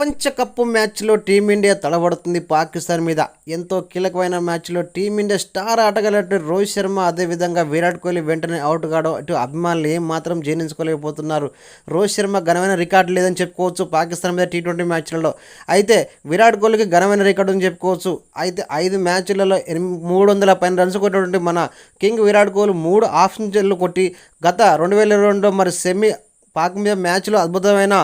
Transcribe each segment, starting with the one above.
ప్రపంచ కప్ మ్యాచ్లో టీమిండియా తడబడుతుంది పాకిస్తాన్ మీద. ఎంతో కీలకమైన మ్యాచ్లో టీమిండియా స్టార్ ఆటగాళ్ళ రోహిత్ శర్మ అదేవిధంగా విరాట్ కోహ్లీ వెంటనే అవుట్ కావడం అటు అభిమానులు ఏం మాత్రం జీర్ణించుకోలేకపోతున్నారు. రోహిత్ శర్మ ఘనమైన రికార్డు లేదని చెప్పుకోవచ్చు పాకిస్తాన్ మీద టీ ట్వంటీ మ్యాచ్లలో. అయితే విరాట్ కోహ్లీకి ఘనమైన రికార్డు అని చెప్పుకోవచ్చు. అయితే ఐదు మ్యాచ్లలో ఎనిమిది మూడు వందల పైన రన్స్ కొట్టినటువంటి మన కింగ్ విరాట్ కోహ్లీ మూడు ఆఫ్ సెంచరీలు కొట్టి గత రెండు వేల ఇరవై రెండులో మరి సెమీ పాక్ మీద మ్యాచ్లో అద్భుతమైన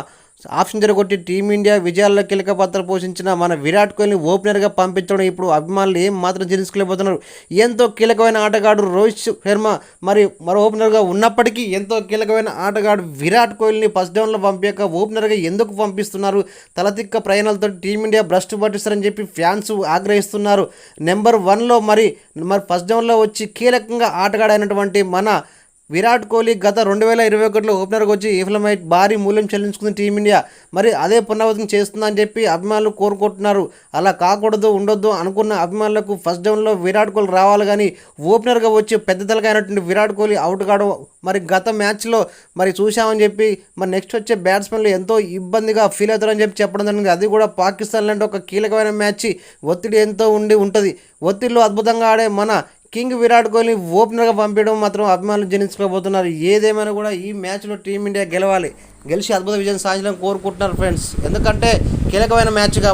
ఆప్షన్ జరగొట్టి కొట్టి టీమిండియా విజయాల్లో కీలక పాత్ర పోషించిన మన విరాట్ కోహ్లీని ఓపెనర్గా పంపించడం ఇప్పుడు అభిమానులు ఏం మాత్రం జీర్ణించుకోలేకపోతున్నారు ఎంతో కీలకమైన ఆటగాడు రోహిత్ శర్మ మరి మరో ఓపెనర్గా ఉన్నప్పటికీ ఎంతో కీలకమైన ఆటగాడు విరాట్ కోహ్లీని ఫస్ట్ డౌన్లో పంపాక ఓపెనర్గా ఎందుకు పంపిస్తున్నారు? తలతిక్క ప్రయాణాలతో టీమిండియా భ్రష్టు పట్టిస్తారని చెప్పి ఫ్యాన్స్ ఆగ్రహిస్తున్నారు. నెంబర్ వన్లో మరి మరి ఫస్ట్ డౌన్లో వచ్చి కీలకంగా ఆటగాడైనటువంటి మన విరాట్ కోహ్లీ గత రెండు వేల ఇరవై ఒకటిలో ఓపెనర్గా వచ్చి విఫలమై భారీ మూల్యం చెల్లించుకుంది టీమిండియా మరి అదే పునరావృతం చేస్తుందని చెప్పి అభిమానులు కోరుకుంటున్నారు. అలా కాకూడదు ఉండొద్దు అనుకున్న అభిమానులకు ఫస్ట్ డౌన్లో విరాట్ కోహ్లీ రావాలి కానీ ఓపెనర్గా వచ్చి పెద్ద తలకైనటువంటి విరాట్ కోహ్లీ అవుట్ కావడం మరి గత మ్యాచ్లో మరి చూశామని చెప్పి మరి నెక్స్ట్ వచ్చే బ్యాట్స్మెన్లు ఎంతో ఇబ్బందిగా ఫీల్ అవుతారని చెప్పి చెప్పడం జరిగింది. అది కూడా పాకిస్తాన్ లాంటి ఒక కీలకమైన మ్యాచ్. ఒత్తిడి ఎంతో ఉండి ఉంటుంది. ఒత్తిడిలో అద్భుతంగా ఆడే మన కింగ్ విరాట్ కోహ్లీ ఓపెనర్గా పంపించడం మాత్రం అభిమానులు జనించుకోబోతున్నారు ఏదేమైనా కూడా ఈ మ్యాచ్లో టీమిండియా గెలవాలి. గెలిచి అద్భుత విజయం సాధించడం కోరుకుంటున్నారు ఫ్రెండ్స్. ఎందుకంటే కీలకమైన మ్యాచ్గా